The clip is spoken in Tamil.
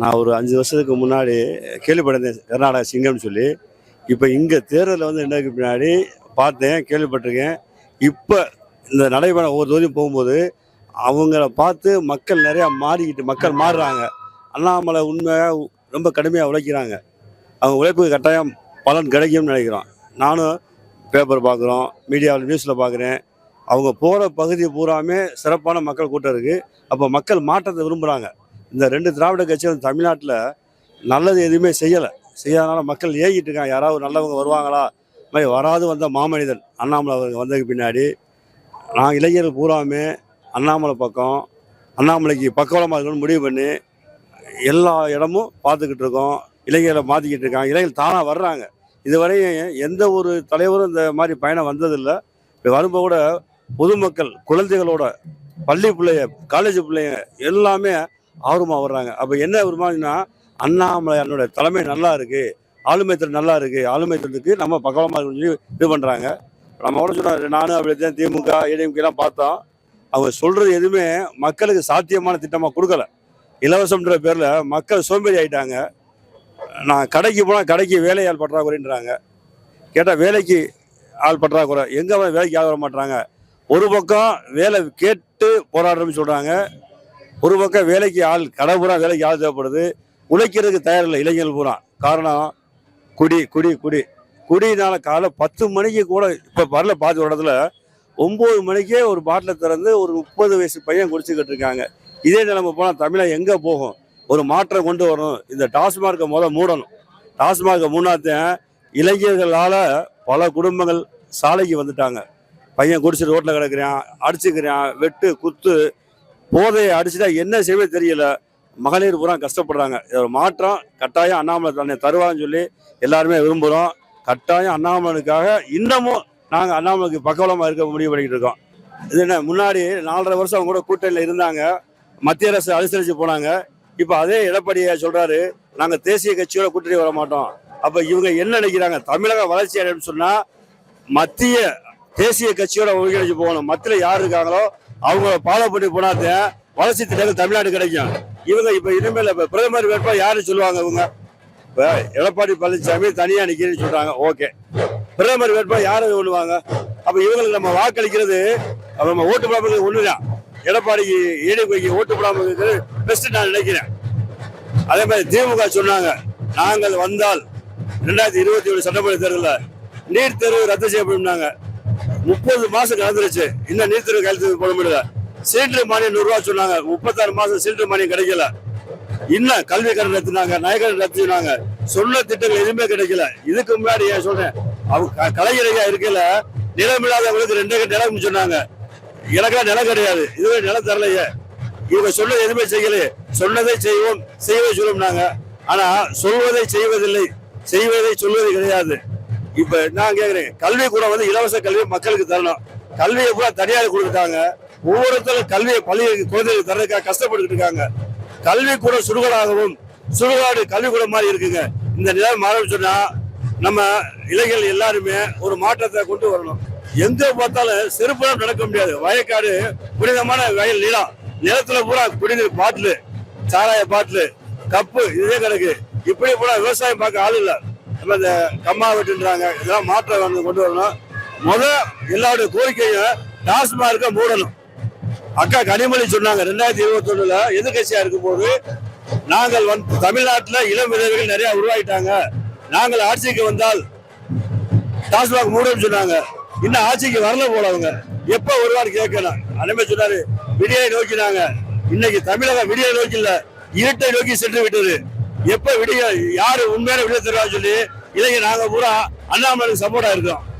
நான் ஒரு அஞ்சு வருஷத்துக்கு முன்னாடி கேள்விப்பட்டிருந்தேன் கர்நாடகா சிங்கம்னு சொல்லி. இப்போ இங்கே தேர்தலில் வந்து என்னக்கு பின்னாடி பார்த்தேன் கேள்விப்பட்டிருக்கேன். இப்போ இந்த நடைபெற ஒவ்வொரு தொகுதியும் போகும்போது அவங்கள பார்த்து மக்கள் நிறையா மாறிக்கிட்டு மக்கள் மாறுறாங்க. அண்ணாமலை உண்மையாக ரொம்ப கடுமையாக உழைக்கிறாங்க. அவங்க உழைப்புக்கு கட்டாயம் பலன் கிடைக்கும்னு நினைக்கிறோம். நானும் பேப்பர் பார்க்குறோம் மீடியாவில் நியூஸில் பார்க்குறேன். அவங்க போகிற பகுதி பூராமே சிறப்பான மக்கள் கூட்டம் இருக்குது அப்போ மக்கள் மாற்றத்தை விரும்புகிறாங்க இந்த ரெண்டு திராவிட கட்சிகளும் தமிழ்நாட்டில் நல்லது எதுவுமே செய்யலை. செய்யாதனால மக்கள் ஏகிட்டு இருக்காங்க. யாராவது நல்லவங்க வருவாங்களா? மாதிரி வராது வந்த மாமனிதன் அண்ணாமலை அவருக்கு வந்ததுக்கு பின்னாடி. நான் இளைஞர்கள் பூராமே அண்ணாமலை பக்கம் அண்ணாமலைக்கு பக்கவலமாக இருக்கணும்னு முடிவு பண்ணி எல்லா இடமும் பார்த்துக்கிட்டு இருக்கோம். இளைஞர்களை மாற்றிக்கிட்டு இருக்காங்க. இளைஞர்கள் தானாக வர்றாங்க. இதுவரையும் எந்த ஒரு தலைவரும் இந்த மாதிரி பயணம் வந்ததில்லை. இப்போ வரும்போது கூட பொதுமக்கள் குழந்தைகளோட பள்ளி பிள்ளைய காலேஜ் பிள்ளைங்க எல்லாமே ஆர்வமாக வர்றாங்க. அப்போ என்ன விரும்புனா அண்ணாமலை என்னோட தலைமை நல்லா இருக்குது ஆளுமை திறன் நல்லா இருக்குது ஆளுமை திறனுக்கு நம்ம பக்கவலமாக இருக்கணும்னு சொல்லி இது பண்ணுறாங்க நம்ம கூட சொன்ன நானும் அப்படி தான் திமுக ஏடிஎம்கெலாம் பார்த்தோம். அவங்க சொல்கிறது எதுவுமே மக்களுக்கு சாத்தியமான திட்டமாக கொடுக்கல. இலவசம்ன்ற பேரில் மக்கள் சோம்பேறி ஆகிட்டாங்க நான் கடைக்கு போனால் கடைக்கு வேலையால் பற்றாக்குறைன்றாங்க கேட்டால் வேலைக்கு ஆள் பற்றாக்குறை எங்கே வேலைக்கு ஆள் வர மாட்டாங்க ஒரு பக்கம் வேலை கேட்டு போராடுறோம்னு சொல்கிறாங்க ஒரு பக்கம் வேலைக்கு ஆள் கடை பூரா வேலைக்கு ஆள் தேவைப்படுது. உழைக்கிறதுக்கு தயாரில்லை இளைஞர்கள் பூரா. காரணம் குடி குடி குடி. குடினால காலை பத்து மணிக்கு கூட இப்போ வரல பார்த்து இடத்துல. ஒம்பது மணிக்கே ஒரு பாட்டிலை திறந்து ஒரு முப்பது வயசு பையன் குடிச்சுக்கிட்டு இருக்காங்க. இதே நிலைமை போனால் தமிழை எங்கே போகும்? ஒரு மாற்றம் கொண்டு வரணும். இந்த டாஸ்மார்க்கை முதல் மூடணும். டாஸ்மார்க்கை மூணாத்தேன் இளைஞர்களால் பல குடும்பங்கள் சாலைக்கு வந்துட்டாங்க. பையன் குடிச்சிட்டு ரோட்டில் கிடக்குறான் அடிச்சுக்கிறான் வெட்டு குத்து போதையை அடிச்சுட்டா என்ன செய்வே தெரியல. மகளிர் பூரா கஷ்டப்படுறாங்க. ஒரு மாற்றம். கட்டாயம் அண்ணாமலை தன்னை தருவான்னு சொல்லி எல்லாருமே விரும்புகிறோம் கட்டாயம் அண்ணாமலைக்காக இன்னமும் நாங்கள் அண்ணாமலைக்கு பக்கவலமாக இருக்க முடிவு பண்ணிக்கிட்டு இருக்கோம். இது என்ன முன்னாடி நாலரை வருஷம் அவங்க கூட கூட்டணியில் இருந்தாங்க. மத்திய அரசு அனுசரித்து போனாங்க. இப்போ அதே எடப்பாடியை சொல்கிறாரு நாங்கள் தேசிய கட்சியோட கூட்டணி வர மாட்டோம். அப்போ இவங்க என்ன நினைக்கிறாங்க? தமிழக வளர்ச்சி அடையணும்னு சொன்னால் மத்திய தேசிய கட்சியோட ஒருங்கிணைச்சு போகணும். மத்தியில் யார் இருக்காங்களோ அவங்க ஃபாலோ பண்ணி போனாதான் வளர்ச்சி திட்டங்கள் தமிழ்நாடு கிடைக்கும். இவங்க இப்போ இனிமேல் இப்போ பிரதமர் வேட்பாளர் யாருன்னு சொல்லுவாங்க இவங்க? இப்போ எடப்பாடி பழனிசாமி தனியாக நிற்கிறேன்னு சொல்கிறாங்க ஓகே. பிரதமர் வேட்பாளர் யாரை சொல்லுவாங்க? அப்போ இவங்களுக்கு நம்ம வாக்களிக்கிறது நம்ம ஓட்டு போடாமல் ஒன்று தான் எடப்பாடிக்கு ஈடுபைக்கு ஓட்டு போடாமல் இருக்கிறது பெஸ்ட் நான் நினைக்கிறேன். அதே மாதிரி திமுக சொன்னாங்க நாங்கள் வந்தால் ரெண்டாயிரத்தி இருபத்தி ஏழு சட்டமன்ற தேர்தலில் நீட் தேர்வு ரத்து செய்யப்படும்னாங்க. முப்பது மாசம் கலந்துருச்சு. இன்னும் நீர்த்துறை தேர்வு கையெழுத்து போட முடியல. சிலிண்டர் மானியம் நூறு ரூபா சொன்னாங்க. முப்பத்தாறு மாசம் சிலிண்டர் மானியம் கிடைக்கல. இன்னும் கல்வி கடன் நடத்தினாங்க நயக்கடன் நடத்தினாங்க சொன்ன திட்டங்கள் எதுவுமே கிடைக்கல. இதுக்கு முன்னாடி ஏன் சொல்றேன்? அவங்க கலைஞரையா இருக்கல. நிலம் இல்லாதவங்களுக்கு ரெண்டு நிலம் சொன்னாங்க. எனக்கெல்லாம் நிலம் கிடையாது. இதுவே நிலம் தரலையே. இவங்க சொன்னது எதுவுமே செய்யலையே சொன்னதை செய்வோம் செய்வதை சொல்லும்னாங்க. ஆனா சொல்வதை செய்வதில்லை. செய்வதை சொல்வது கிடையாது. இப்ப நான் கேக்குறேன் கல்வி கூட வந்து இலவச கல்வி மக்களுக்கு தரணும். கல்வியை பூரா தனியார் கொடுத்துட்டாங்க. ஒவ்வொருத்தரும் கல்வியை பள்ளி குழந்தைகளுக்கு தரதுக்காக கஷ்டப்பட்டுக்கிட்டு இருக்காங்க. கல்வி கூட சுடுகாடாகவும் சுடுகாடு கல்விக்கூடம் மாதிரி இருக்குங்க. இந்த நிலம் மாறணும் சொன்னா நம்ம இளைஞர்கள் எல்லாருமே ஒரு மாற்றத்தை கொண்டு வரணும். எங்க பார்த்தாலும் செருப்புலாம் நடக்க முடியாது. வயக்காடு புனிதமான வயல் நிலம். நிலத்துல பூரா குடிநீர் பாட்டிலு சாராய பாட்டிலு கப்பு இதே கிடக்கு இப்படி பூரா விவசாயம் பார்க்க ஆள் இல்லை. நம்ம இந்த கம்மா வெட்டுன்றாங்க இதெல்லாம் மாற்றம் வந்து கொண்டு வரணும். முதல் எல்லாருடைய கோரிக்கையும் டாஸ்மார்க்கை மூடணும். அக்கா கனிமொழி சொன்னாங்க ரெண்டாயிரத்தி இருபத்தி ஒண்ணுல எதிர்கட்சியா இருக்கும் போது நாங்கள் வந்து தமிழ்நாட்டில் இளம் விதவைகள் நிறைய உருவாயிட்டாங்க. நாங்கள் ஆட்சிக்கு வந்தால் டாஸ்மாக் மூடும் சொன்னாங்க. இன்னும் ஆட்சிக்கு வரல போல அவங்க. எப்ப வருவார் கேட்கணும் அனுமே சொன்னாரு விடியை நோக்கினாங்க. இன்னைக்கு தமிழகம் விடியை நோக்கி இல்ல இருட்டை நோக்கி சென்று விட்டது. எப்ப விடிய யாரு உண்மையான விடிய தருவா சொல்லி இளைஞர் நாங்க பூரா அண்ணாமலைக்கு சப்போர்ட்டா இருக்கோம்.